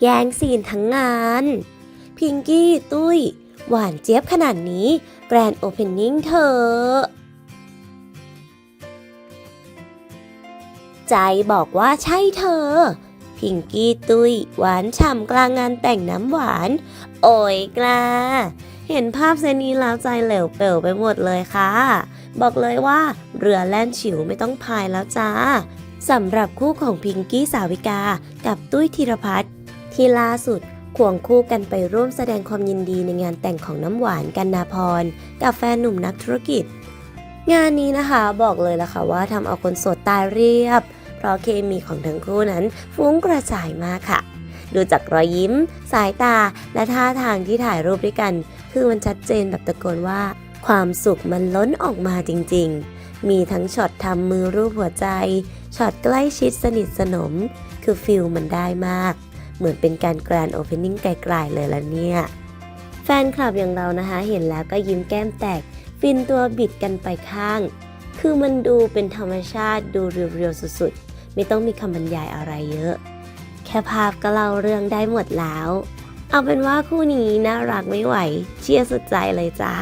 แย่งซีนทั้งงาน พิงกี้ตุ้ย หวานเจี๊ยบขนาดนี้แกรนด์โอเพนนิ่งเธอ ใจบอกว่าใช่เธอ พิงกี้ตุ้ย หวานฉ่ำกลางงานแต่งน้ำหวาน โอ้ยกลาเห็นภาพเซนีแล้วใจเหลวเปลวไปหมดเลยค่ะ บอกเลยว่าเรือแล่นฉิวไม่ต้องพายแล้วจ้าสำหรับคู่ของพิงกี้สาวิกากับตุ้ยธีรพัฒน์ ที่ล่าสุดควงคู่กันไปร่วมแสดงความยินดีในงานแต่งของน้ำหวานกันนาพร กับแฟนหนุ่มนักธุรกิจ งานนี้นะคะบอกเลยล่ะค่ะว่าทำเอาคนโสดตายเรียบ เพราะเคมีของทั้งคู่นั้นฟุ้งกระจายมากค่ะ ดูจากรอยยิ้ม สายตาและท่าทางที่ถ่ายรูปด้วยกัน คือมันชัดเจนแบบตะโกนว่า ความสุขมันล้นออกมาจริง ๆ มีทั้งช็อตทำมือรูปหัวใจช็อตใกล้ชิดสนิทสนม คือฟิลมันได้มาก เหมือนเป็นการแกรนโอเพนนิ่งไกลๆเลยละเนี่ย แฟนคลับอย่างเรานะคะ เห็นแล้วก็ยิ้มแก้มแตก ฟินตัวบิดกันไปข้าง คือมันดูเป็นธรรมชาติดูเรียวๆสุดๆ ไม่ต้องมีคำบรรยายอะไรเยอะ แค่ภาพก็เล่าเรื่องได้หมดแล้ว เอาเป็นว่าคู่นี้น่ารักไม่ไหว เชียร์สุดใจเลยจ้า